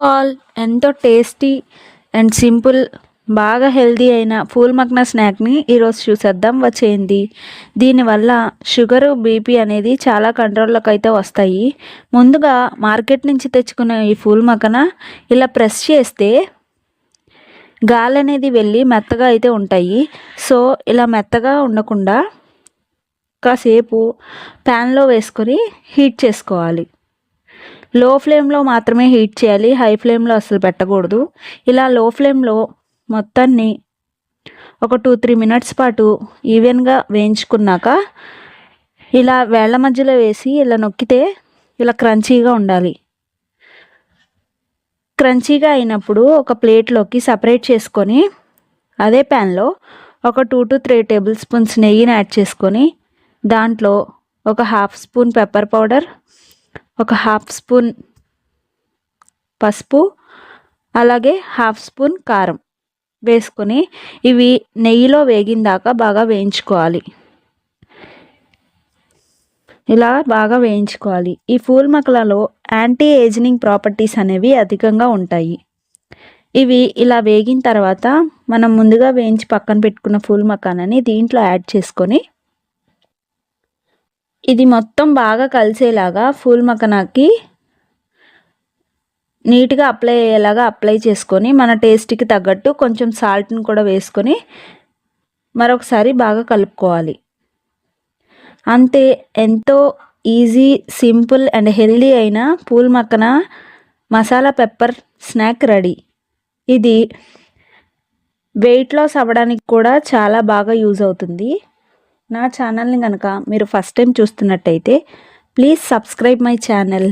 All ఎంతో tasty and simple బాగా healthy అయిన పూల్ మక్న స్నాక్ని ఈరోజు చూసేద్దాం. వచ్చేయండి. దీనివల్ల షుగరు బీపీ అనేది చాలా కంట్రోల్లోకి అయితే వస్తాయి. ముందుగా మార్కెట్ నుంచి తెచ్చుకున్న ఈ పూల్ మక్కన ఇలా ప్రెస్ చేస్తే గాలి అనేది వెళ్ళి మెత్తగా అయితే ఉంటాయి. సో ఇలా మెత్తగా ఉండకుండా కాసేపు ప్యాన్లో వేసుకొని హీట్ చేసుకోవాలి. లో ఫ్లేమ్లో మాత్రమే హీట్ చేయాలి. హై ఫ్లేమ్లో అసలు పెట్టకూడదు. ఇలా లో ఫ్లేమ్లో మొత్తాన్ని ఒక టూ త్రీ మినిట్స్ పాటు ఈవెన్గా వేయించుకున్నాక ఇలా వేళ్ళ మధ్యలో వేసి ఇలా నొక్కితే ఇలా క్రంచీగా ఉండాలి. క్రంచీగా అయినప్పుడు ఒక ప్లేట్లోకి సపరేట్ చేసుకొని అదే ప్యాన్లో ఒక two to three tablespoons నెయ్యిని యాడ్ చేసుకొని దాంట్లో ఒక హాఫ్ స్పూన్ పెప్పర్ పౌడర్ ఒక హాఫ్ స్పూన్ పసుపు అలాగే హాఫ్ స్పూన్ కారం వేసుకొని ఇవి నెయ్యిలో వేగిన దాకా బాగా వేయించుకోవాలి. ఇలా బాగా వేయించుకోవాలి. ఈ ఫూల్ మక్కలలో యాంటీ ఏజినింగ్ ప్రాపర్టీస్ అనేవి అధికంగా ఉంటాయి. ఇవి ఇలా వేగిన తర్వాత మనం ముందుగా వేయించి పక్కన పెట్టుకున్న ఫూల్ మకానని దీంట్లో యాడ్ చేసుకొని ఇది మొత్తం బాగా కలిసేలాగా ఫూల్ మకనాకి నీట్గా అప్లై అయ్యేలాగా అప్లై చేసుకొని మన టేస్ట్కి తగ్గట్టు కొంచెం సాల్ట్ని కూడా వేసుకొని మరొకసారి బాగా కలుపుకోవాలి. అంతే ఎంతో ఈజీ సింపుల్ అండ్ హెల్దీ అయిన phool Makkana masala pepper snack ready ఇది వెయిట్ లాస్ అవ్వడానికి కూడా చాలా బాగా యూజ్ అవుతుంది. నా ఛానల్ని కనుక మీరు ఫస్ట్ టైం చూస్తున్నట్టయితే ప్లీజ్ సబ్స్క్రైబ్ మై ఛానల్.